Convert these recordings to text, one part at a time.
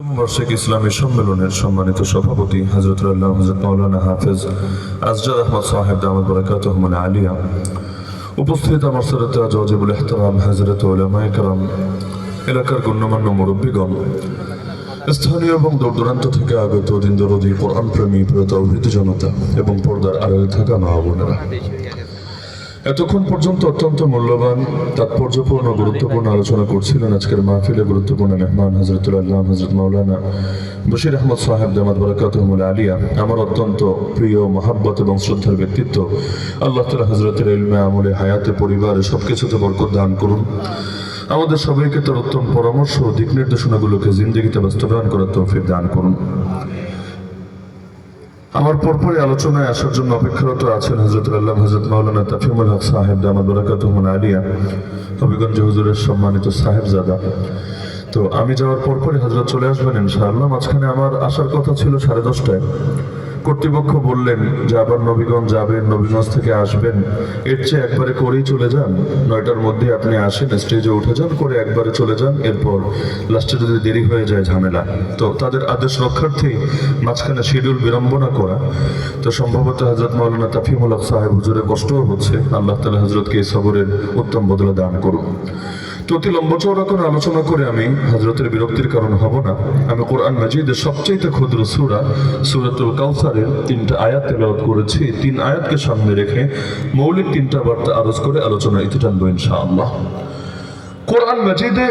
বার্ষিক ইসলামী সম্মেলনের সম্মানিত সভাপতি হজরতুল্লাহ হজরত মৌলানা হাফেজ আসজাদ আহমদ সাহেব দামদ বরকাত আলিয়া। উপস্থিত আমার সরতে আজওয়াজিবুল ইহতারাম হজরত ওলামায়ে কারাম, এলাকার গণ্যমান্য মুরব্বীগণ। স্থানীয় এবং দূর দূরান্ত থেকে আগত দিন দরদি কোরআন প্রেমী প্রিয় তৌহিদ জনতা এবং পর্দার আড়ালে থাকা মা এতক্ষণ পর্যন্ত অত্যন্ত মূল্যবান, তাৎপর্যপূর্ণ, গুরুত্বপূর্ণ আলোচনা করছিলেন আজকের মাহফিলে গুরুত্বপূর্ণ মেহমান হজরতুল্লাহ হজরত মৌলানা বশির আহমদ সাহেব দামাদ বরাকাতহমুল আলিয়া। আমার অত্যন্ত প্রিয়, মহাব্বত এবং শ্রদ্ধার ব্যক্তিত্ব। আল্লাহ তালা হজরতের ইলমে আমলে, হায়াতে, পরিবারে সব কিছুতে বরকত দান করুন। আমাদের সবাইকে তার উত্তম পরামর্শ ও দিক নির্দেশনাগুলোকে জিন্দগিতে বাস্তবায়ন করার তৌফিক দান করুন। আমার পরপরই আলোচনায় আসার জন্য অপেক্ষারত আছেন হজরত আল্লাহ হজরত মাওলানা তাফিমুল হক সাহেব দামাদ বরাকাত আলিয়া, হবিগঞ্জ হুজুরের সম্মানিত সাহেব জাদা তো আমি যাওয়ার পরপরই হজরত চলে আসবেন ইনশাআল্লাহ, মাঝখানে আমার আসার কথা ছিল সাড়ে দশটায়। কর্তৃপক্ষ বললেন, যে আবার নবীগঞ্জ যাবেন, নবীগঞ্জ থেকে আসবেন, এর চেয়ে একবারে করেই চলে যান। নয়টার মধ্যে আপনি আসেন স্টেজে উঠে যান, করে একবারে চলে যান, এরপর লাস্টে যদি দেরি হয়ে যায় ঝামেলা। তো তাদের আদেশ রক্ষার্থেই মাঝখানে শিডিউল বিড়ম্বনা করা। তো সম্ভবত হজরত মৌলানা তাফিমুল সাহেব হুজুরের কষ্টও হচ্ছে। আল্লাহ তালা হজরতকে এই সবরের উত্তম বদলে দান করুন তো অতি লম্বা চৌড়া করে আলোচনা করে আমি হজরতের বিরক্তির কারণ হব না। আমি কোরআন মাজিদের সবচেয়ে ক্ষুদ্র সুরা, সুরাতুল কাউসারের তিনটা আয়াত তেলাওয়াত করেছি। তিন আয়াতকে সামনে রেখে মৌলিক তিনটা বার্তা আরজ করে আলোচনা ইতি টানবো ইনশাআল্লাহ। কোরআন মাজিদে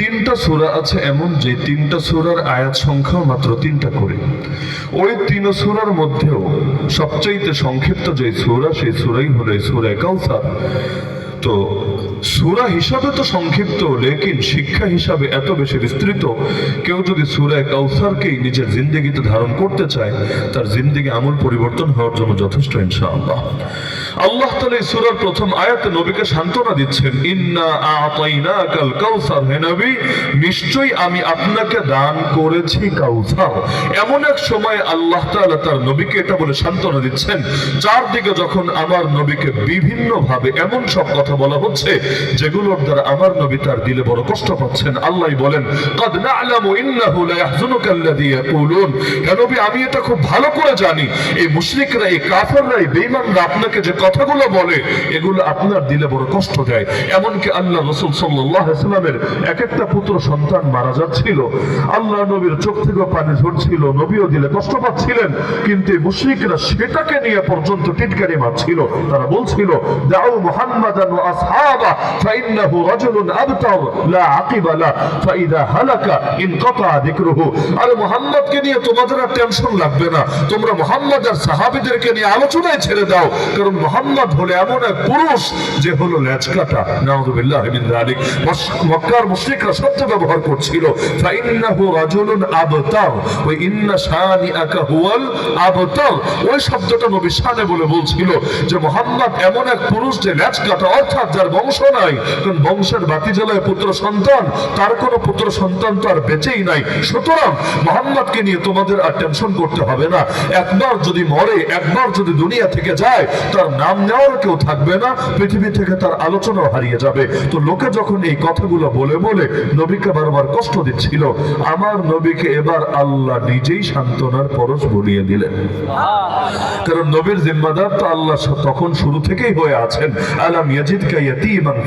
তিনটা সূরা আছে এমন যে তিনটা সূরার আয়াত সংখ্যা মাত্র তিনটা করে। ওই তিন সূরার মধ্যেও সবচাইতে সংক্ষিপ্ত যে সূরা, সেই সুরাই হলো সূরা কাউসার। তো সুরা হিসাবে তো সংক্ষিপ্ত, লেকিন শিক্ষা হিসাবে এত বেশি বিস্তৃত। কেউ যদি সুরায় কাউসারকেই নিজের জিন্দগিতে ধারণ করতে চায়, তার জিন্দগি আমূল পরিবর্তন হওয়ার জন্য যথেষ্ট ইনশাআল্লাহ। আল্লাহ তাআলা এই সূরার প্রথম আয়াতে নবীকে সান্ত্বনা দিচ্ছেন, ইন্না আতাইনাকাল কাউসার। হে নবী, নিশ্চয়ই আমি আপনাকে দান করেছি কাউসার। এমন এক সময় আল্লাহ তাআলা তার নবীকে এটা বলে সান্ত্বনা দিচ্ছেন, চারদিকে যখন আমার নবীকে বিভিন্ন ভাবে এমন সব কথা বলা হচ্ছে যেগুলোর দ্বারা আমার নবী তার দিলে বড় কষ্ট পাচ্ছেন। আল্লাহ বলেন, কদ না'লামু ইন্নাহু লা ইয়াহজুনুকা ইয়াকুলুন। হে নবী, আমি এটা খুব ভালো করে জানি। এই মুশরিকরা, এই কাফেররা, এই বেঈমানরা আপনাকে যে কথাগুলো বলে, এগুলো আপনার দিলে বড় কষ্ট দেয়। এমনকি আল্লাহ রাসূল সাল্লাল্লাহু আলাইহি সাল্লামের এক একটা পুত্র সন্তান মারা যাচ্ছিল। আল্লাহ নবীর চোখ থেকে পানি ঝরছিল, নবীও দিলে কষ্ট পাচ্ছিলেন, কিন্তু এই মুশরিকরা সেটাকে নিয়ে পর্যন্ত টিটকারি মারছিল। তারা বলছিল দাও মুহাম্মাদান ওয়া আসহাবা। ফাইন্নাহু রাজুলুন আবতার, লা আকিবা লা, ফাইদা হালাকা ইনকাতা যিকরুহু। আরে মুহাম্মদকে নিয়ে তোমাদের আর টেনশন লাগবে না। তোমরা মুহাম্মদ আর সাহাবীদেরকে নিয়ে আলোচনায় ছেড়ে দাও। কারণ মুহাম্মদ হলো এমন এক পুরুষ যে হলো লেজ কাটা নাউযুবিল্লাহি মিন যালিক। মক্কার মুশরিকরা শব্দ ব্যবহার করছিল, ফাইন্নাহু রাজুলুন আবতার, ওই ইন্না শানিআকা হুয়াল আবতার। ওই শব্দটা নবী শানে বলে বলছিল যে মোহাম্মদ এমন এক পুরুষ যে লেজ কাটা অর্থাৎ যার বংশ নাই। কারণ বংশের বাতি জ্বালায় পুত্র সন্তান, তার কোনো পুত্র সন্তান তো আর বেঁচেই নাই। সুতরাং মোহাম্মদকে নিয়ে তোমাদের আর টেনশন করতে হবে না। একবার যদি মরে, একবার যদি দুনিয়া থেকে যায়, তার নাম নেওয়ার কেউ থাকবে না, পৃথিবী থেকে তার আলোচনাও হারিয়ে যাবে। তো লোকে যখন এই কথাগুলো বলে বলে নবীকে বারবার কষ্ট দিচ্ছিল, আমার নবীকে এবার আল্লাহ নিজেই সান্ত্বনার পরশ বলিয়ে দিলেন। কারণ নবীর জিম্মাদার তো আল্লাহ তখন শুরু থেকেই হয়ে আছেন। আলাম ইয়াজিদকা ইয়াতীমান ফাআওয়া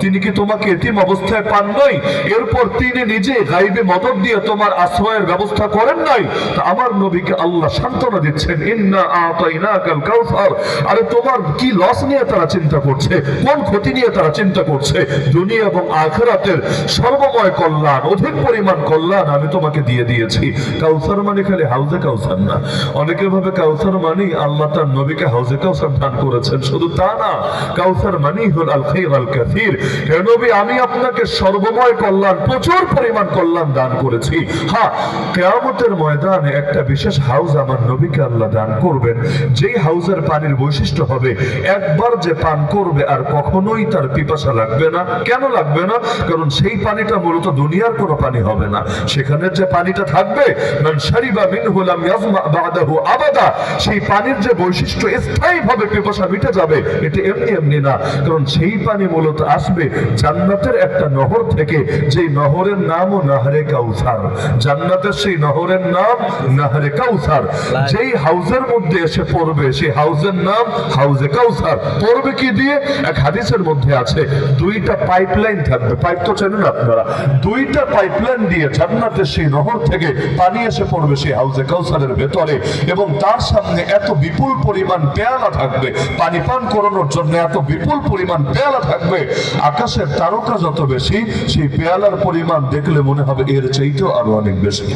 তিনি কি তোমাকে এতিম অবস্থায় পান নাই? এরপর তিনি নিজে গাইবে মদত দিয়ে তোমার আশ্রয়ের ব্যবস্থা করেন নাই? তা আমার নবীকে আল্লাহ সান্ত্বনা দিচ্ছেন, ইন্না আতাইনাকাল কাউসার। আরে তোমার কি লস নিয়ে তারা চিন্তা করছে? কোন ক্ষতি নিয়ে তারা চিন্তা করছে? দুনিয়া এবং আখিরাতের সর্বময় কল্যাণ, অধিক পরিমাণ কল্যাণ আমি তোমাকে দিয়ে দিয়েছি। কাউসার মানে খালি হাউজে কাউসার না। অনেকে ভাবে কাউসার মানে আল্লাহ তার নবীকে হাউজে কাউসার দান করেছেন। শুধু তা না, কাউসার মানে হল আল খাইর আমি আপনাকে সর্বময় কল্যাণ, প্রচুর পরিমাণ কল্যাণ দান করেছি। হ্যাঁ কেয়ামতের ময়দানে একটা বিশেষ হাউস আমার নবীকে আল্লাহ দান করবেন। যেই হাউসের পানির বৈশিষ্ট্য হবে, একবার যে পান করবে আর কখনোই তার পিপাসা লাগবে না। কেন লাগবে না? কারণ সেই পানিটা মূলত দুনিয়ার কোনো পানি হবে না। সেখানে যে পানিটা থাকবে আবাদা, সেই পানির যে বৈশিষ্ট্য স্থায়ীভাবে পিপাসা মিটে যাবে, এটা এমনি এমনি না। কারণ সেই পানি পানি মূলত আসবে। জান্নাতের একটা নহর থেকে যেই নহরের নামও নাহরে কাউসার। জান্নাতের সেই নহরের নাম নাহরে কাউসার। যেই হাউজের মধ্যে এসে পড়বে, সেই হাউজের নাম হাউজে কাউসার। পড়বে কি দিয়ে? এক হাদিসের মধ্যে আছে, দুইটা পাইপলাইন থাকবে। পাইপ তো চেনেন আপনারা। দুইটা পাইপলাইন দিয়ে জান্নাতের সেই নহর থেকে পানি এসে পড়বে সেই হাউজে কাউসারের ভেতরে এবং তার সামনে এত বিপুল পরিমাণ পেয়ালা থাকবে। পানি পান করানোর জন্য এত বিপুল পরিমাণ পেয়ালা থাকবে। আকাশের তারকা যত বেশি, সেই পেয়ালার পরিমাণ দেখলে মনে হবে এর চাইতেও আরও অনেক বেশি।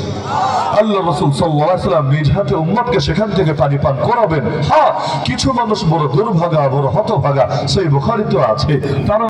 আল্লাহ রসুল সাল্লাম নিজ হাতে উম্মতকে সেখান থেকে পানি পান করাবেন। হ্যাঁ কিছু মানুষ বড় দুর্ভাগা, বড় হতভাগা, সেই বুখারিত আছে। তারা